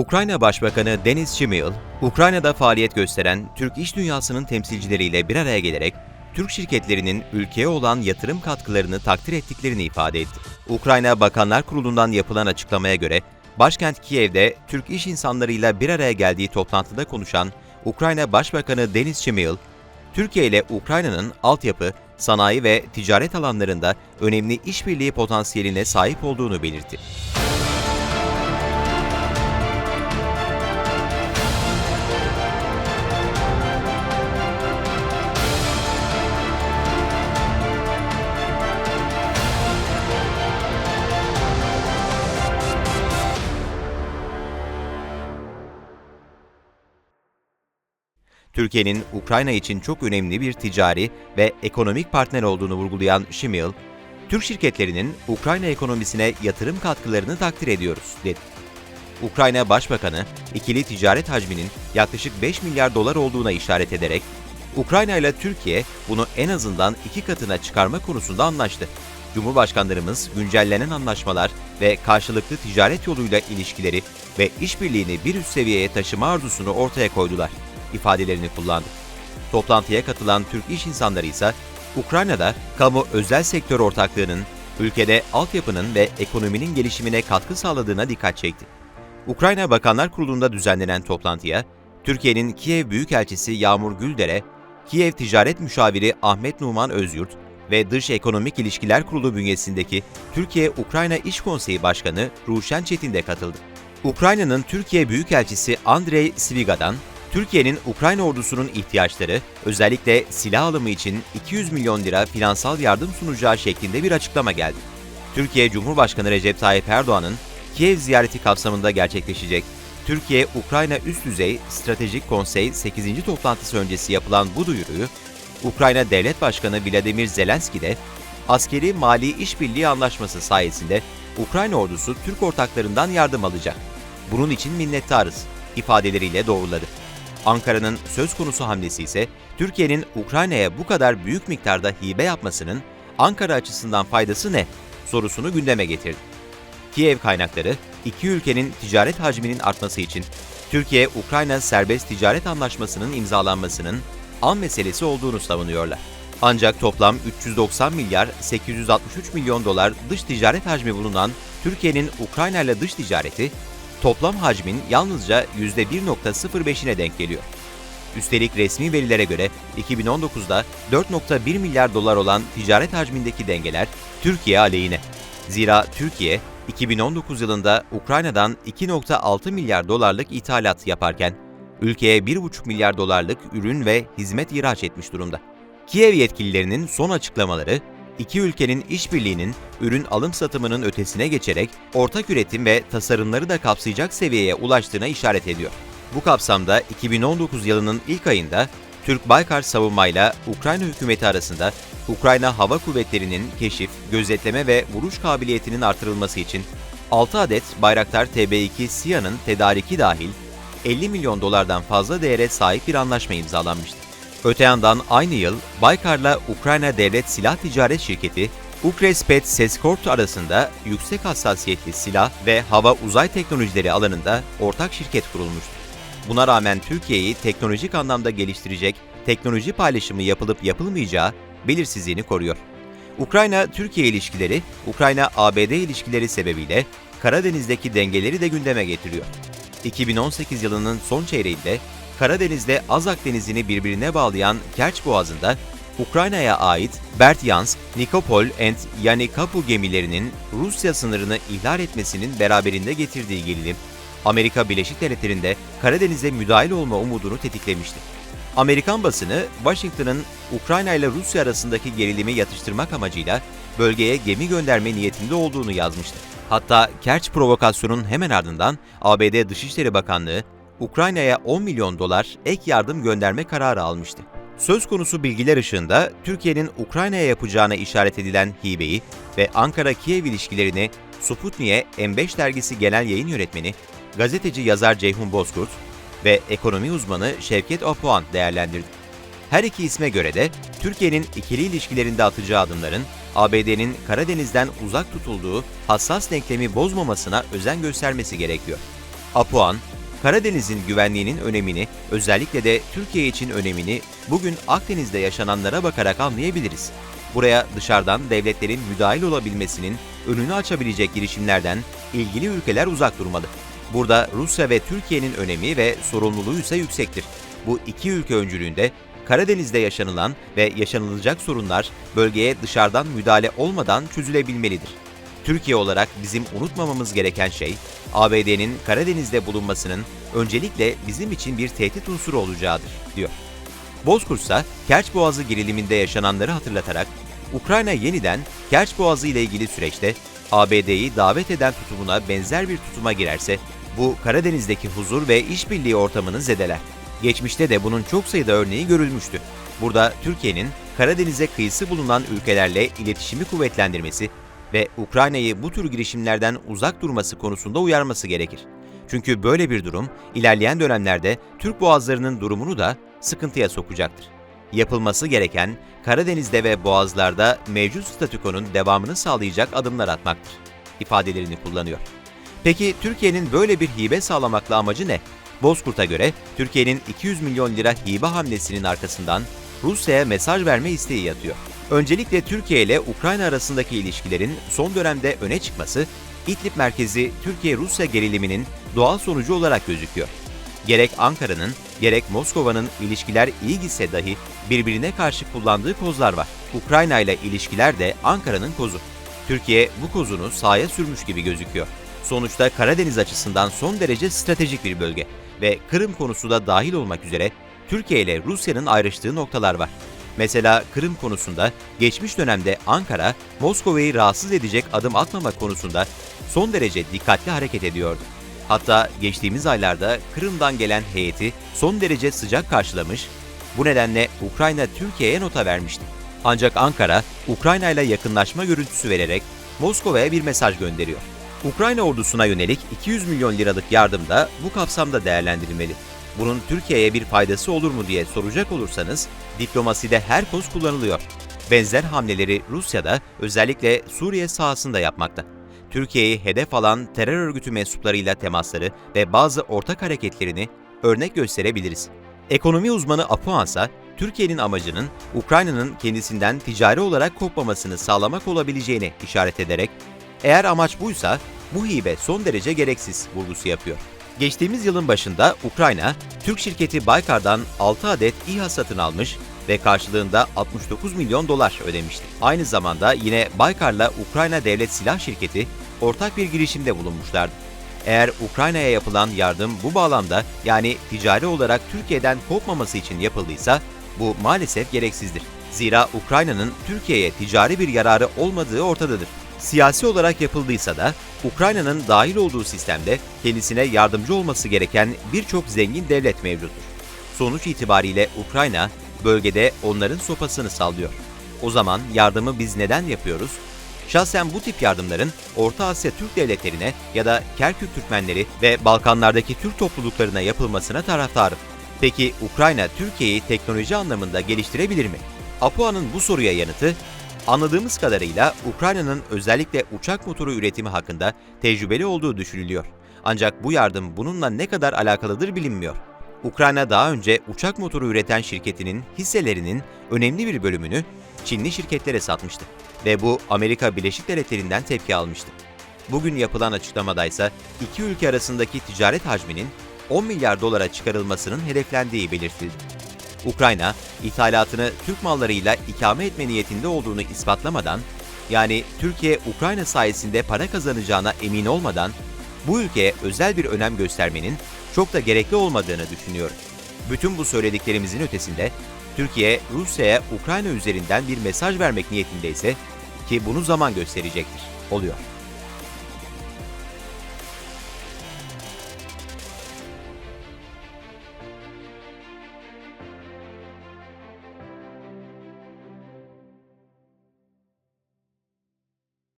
Ukrayna Başbakanı Denis Şimyl, Ukrayna'da faaliyet gösteren Türk iş dünyasının temsilcileriyle bir araya gelerek Türk şirketlerinin ülkeye olan yatırım katkılarını takdir ettiklerini ifade etti. Ukrayna Bakanlar Kurulu'ndan yapılan açıklamaya göre, başkent Kiev'de Türk iş insanlarıyla bir araya geldiği toplantıda konuşan Ukrayna Başbakanı Denis Şimyl, Türkiye ile Ukrayna'nın altyapı, sanayi ve ticaret alanlarında önemli işbirliği potansiyeline sahip olduğunu belirtti. Türkiye'nin Ukrayna için çok önemli bir ticari ve ekonomik partner olduğunu vurgulayan Şimil, Türk şirketlerinin Ukrayna ekonomisine yatırım katkılarını takdir ediyoruz, dedi. Ukrayna Başbakanı, ikili ticaret hacminin yaklaşık 5 milyar dolar olduğuna işaret ederek, Ukrayna ile Türkiye bunu en azından iki katına çıkarma konusunda anlaştı. Cumhurbaşkanlarımız güncellenen anlaşmalar ve karşılıklı ticaret yoluyla ilişkileri ve işbirliğini bir üst seviyeye taşıma arzusunu ortaya koydular ifadelerini kullandı. Toplantıya katılan Türk iş insanları ise Ukrayna'da kamu özel sektör ortaklığının ülkede altyapının ve ekonominin gelişimine katkı sağladığına dikkat çekti. Ukrayna Bakanlar Kurulu'nda düzenlenen toplantıya Türkiye'nin Kiev Büyükelçisi Yağmur Güldere, Kiev Ticaret Müşaviri Ahmet Numan Özyurt ve Dış Ekonomik İlişkiler Kurulu bünyesindeki Türkiye-Ukrayna İş Konseyi Başkanı Ruşen Çetin de katıldı. Ukrayna'nın Türkiye Büyükelçisi Andrei Sviga'dan Türkiye'nin Ukrayna ordusunun ihtiyaçları, özellikle silah alımı için 200 milyon lira finansal yardım sunacağı şeklinde bir açıklama geldi. Türkiye Cumhurbaşkanı Recep Tayyip Erdoğan'ın Kiev ziyareti kapsamında gerçekleşecek Türkiye-Ukrayna Üst Düzey Stratejik Konsey 8. toplantısı öncesi yapılan bu duyuruyu, Ukrayna Devlet Başkanı Vladimir Zelenski de askeri mali işbirliği anlaşması sayesinde Ukrayna ordusu Türk ortaklarından yardım alacak. Bunun için minnettarız ifadeleriyle doğruladı. Ankara'nın söz konusu hamlesi ise Türkiye'nin Ukrayna'ya bu kadar büyük miktarda hibe yapmasının Ankara açısından faydası ne sorusunu gündeme getirdi. Kiev kaynakları iki ülkenin ticaret hacminin artması için Türkiye-Ukrayna Serbest Ticaret Anlaşması'nın imzalanmasının an meselesi olduğunu savunuyorlar. Ancak toplam 390 milyar 863 milyon dolar dış ticaret hacmi bulunan Türkiye'nin Ukrayna ile dış ticareti toplam hacmin yalnızca %1.05'ine denk geliyor. Üstelik resmi verilere göre 2019'da 4.1 milyar dolar olan ticaret hacmindeki dengeler Türkiye aleyhine. Zira Türkiye 2019 yılında Ukrayna'dan 2.6 milyar dolarlık ithalat yaparken ülkeye 1.5 milyar dolarlık ürün ve hizmet ihraç etmiş durumda. Kiev yetkililerinin son açıklamaları iki ülkenin işbirliğinin ürün alım satımının ötesine geçerek ortak üretim ve tasarımları da kapsayacak seviyeye ulaştığına işaret ediyor. Bu kapsamda 2019 yılının ilk ayında Türk Baykar savunmayla Ukrayna hükümeti arasında Ukrayna Hava Kuvvetleri'nin keşif, gözetleme ve vuruş kabiliyetinin artırılması için 6 adet Bayraktar TB2 SİHA'nın tedariki dahil 50 milyon dolardan fazla değere sahip bir anlaşma imzalanmıştı. Öte yandan aynı yıl Baykar'la Ukrayna Devlet Silah Ticaret Şirketi, Ukrespet Seskort arasında yüksek hassasiyetli silah ve hava uzay teknolojileri alanında ortak şirket kurulmuştu. Buna rağmen Türkiye'yi teknolojik anlamda geliştirecek teknoloji paylaşımı yapılıp yapılmayacağı belirsizliğini koruyor. Ukrayna-Türkiye ilişkileri, Ukrayna-ABD ilişkileri sebebiyle Karadeniz'deki dengeleri de gündeme getiriyor. 2018 yılının son çeyreğinde Karadeniz'de Azak Denizi'ni birbirine bağlayan Kerç Boğazı'nda Ukrayna'ya ait Berdyansk, Nikopol and Yanikapu gemilerinin Rusya sınırını ihlal etmesinin beraberinde getirdiği gerilim, Amerika Birleşik Devletleri'nde Karadeniz'e müdahil olma umudunu tetiklemişti. Amerikan basını, Washington'ın Ukrayna ile Rusya arasındaki gerilimi yatıştırmak amacıyla bölgeye gemi gönderme niyetinde olduğunu yazmıştı. Hatta Kerç provokasyonun hemen ardından ABD Dışişleri Bakanlığı, Ukrayna'ya 10 milyon dolar ek yardım gönderme kararı almıştı. Söz konusu bilgiler ışığında Türkiye'nin Ukrayna'ya yapacağına işaret edilen hibeyi ve Ankara-Kiev ilişkilerini Sputnik'e M5 dergisi genel yayın yönetmeni, gazeteci yazar Ceyhun Bozkurt ve ekonomi uzmanı Şevket Apuan değerlendirdi. Her iki isme göre de Türkiye'nin ikili ilişkilerinde atacağı adımların ABD'nin Karadeniz'den uzak tutulduğu hassas denklemi bozmamasına özen göstermesi gerekiyor. Apuan, Karadeniz'in güvenliğinin önemini, özellikle de Türkiye için önemini bugün Akdeniz'de yaşananlara bakarak anlayabiliriz. Buraya dışarıdan devletlerin müdahil olabilmesinin önünü açabilecek girişimlerden ilgili ülkeler uzak durmalı. Burada Rusya ve Türkiye'nin önemi ve sorumluluğu ise yüksektir. Bu iki ülke öncülüğünde Karadeniz'de yaşanılan ve yaşanılacak sorunlar bölgeye dışarıdan müdahale olmadan çözülebilmelidir. Türkiye olarak bizim unutmamamız gereken şey, ABD'nin Karadeniz'de bulunmasının öncelikle bizim için bir tehdit unsuru olacağıdır, diyor. Bozkurt ise Kerç Boğazı geriliminde yaşananları hatırlatarak, Ukrayna yeniden Kerç Boğazı ile ilgili süreçte ABD'yi davet eden tutumuna benzer bir tutuma girerse, bu Karadeniz'deki huzur ve işbirliği ortamını zedeler. Geçmişte de bunun çok sayıda örneği görülmüştü. Burada Türkiye'nin Karadeniz'e kıyısı bulunan ülkelerle iletişimi kuvvetlendirmesi ve Ukrayna'yı bu tür girişimlerden uzak durması konusunda uyarması gerekir. Çünkü böyle bir durum ilerleyen dönemlerde Türk boğazlarının durumunu da sıkıntıya sokacaktır. Yapılması gereken Karadeniz'de ve boğazlarda mevcut statükonun devamını sağlayacak adımlar atmaktır ifadelerini kullanıyor. Peki Türkiye'nin böyle bir hibe sağlamakla amacı ne? Bozkurt'a göre Türkiye'nin 200 milyon lira hibe hamlesinin arkasından Rusya'ya mesaj verme isteği yatıyor. Öncelikle Türkiye ile Ukrayna arasındaki ilişkilerin son dönemde öne çıkması, İdlib merkezi Türkiye-Rusya geriliminin doğal sonucu olarak gözüküyor. Gerek Ankara'nın, gerek Moskova'nın ilişkiler iyi gitse dahi birbirine karşı kullandığı kozlar var. Ukrayna ile ilişkiler de Ankara'nın kozu. Türkiye bu kozunu sahaya sürmüş gibi gözüküyor. Sonuçta Karadeniz açısından son derece stratejik bir bölge ve Kırım konusu da dahil olmak üzere Türkiye ile Rusya'nın ayrıştığı noktalar var. Mesela Kırım konusunda geçmiş dönemde Ankara, Moskova'yı rahatsız edecek adım atmama konusunda son derece dikkatli hareket ediyordu. Hatta geçtiğimiz aylarda Kırım'dan gelen heyeti son derece sıcak karşılamış, bu nedenle Ukrayna Türkiye'ye nota vermişti. Ancak Ankara, Ukrayna ile yakınlaşma görüntüsü vererek Moskova'ya bir mesaj gönderiyor. Ukrayna ordusuna yönelik 200 milyon liralık yardım da bu kapsamda değerlendirilmeli. Bunun Türkiye'ye bir faydası olur mu diye soracak olursanız, diplomaside her koz kullanılıyor. Benzer hamleleri Rusya'da özellikle Suriye sahasında yapmakta. Türkiye'yi hedef alan terör örgütü mensuplarıyla temasları ve bazı ortak hareketlerini örnek gösterebiliriz. Ekonomi uzmanı Apuan ise Türkiye'nin amacının Ukrayna'nın kendisinden ticari olarak kopmamasını sağlamak olabileceğini işaret ederek, eğer amaç buysa bu hibe son derece gereksiz vurgusu yapıyor. Geçtiğimiz yılın başında Ukrayna, Türk şirketi Baykar'dan 6 adet İHA satın almış ve karşılığında 69 milyon dolar ödemişti. Aynı zamanda yine Baykar'la Ukrayna Devlet Silah Şirketi ortak bir girişimde bulunmuşlardı. Eğer Ukrayna'ya yapılan yardım bu bağlamda yani ticari olarak Türkiye'den kopmaması için yapıldıysa bu maalesef gereksizdir. Zira Ukrayna'nın Türkiye'ye ticari bir yararı olmadığı ortadadır. Siyasi olarak yapıldıysa da Ukrayna'nın dahil olduğu sistemde kendisine yardımcı olması gereken birçok zengin devlet mevcuttur. Sonuç itibariyle Ukrayna bölgede onların sopasını sallıyor. O zaman yardımı biz neden yapıyoruz? Şahsen bu tip yardımların Orta Asya Türk devletlerine ya da Kerkük Türkmenleri ve Balkanlardaki Türk topluluklarına yapılmasına taraftarım. Peki Ukrayna Türkiye'yi teknoloji anlamında geliştirebilir mi? Apua'nın bu soruya yanıtı Anladığımız kadarıyla Ukrayna'nın özellikle uçak motoru üretimi hakkında tecrübeli olduğu düşünülüyor. Ancak bu yardım bununla ne kadar alakalıdır bilinmiyor. Ukrayna daha önce uçak motoru üreten şirketinin hisselerinin önemli bir bölümünü Çinli şirketlere satmıştı ve bu Amerika Birleşik Devletleri'nden tepki almıştı. Bugün yapılan açıklamada ise iki ülke arasındaki ticaret hacminin 10 milyar dolara çıkarılmasının hedeflendiği belirtildi. Ukrayna, ithalatını Türk mallarıyla ikame etme niyetinde olduğunu ispatlamadan, yani Türkiye Ukrayna sayesinde para kazanacağına emin olmadan bu ülkeye özel bir önem göstermenin çok da gerekli olmadığını düşünüyorum. Bütün bu söylediklerimizin ötesinde Türkiye Rusya'ya Ukrayna üzerinden bir mesaj vermek niyetindeyse ki bunu zaman gösterecektir. Oluyor.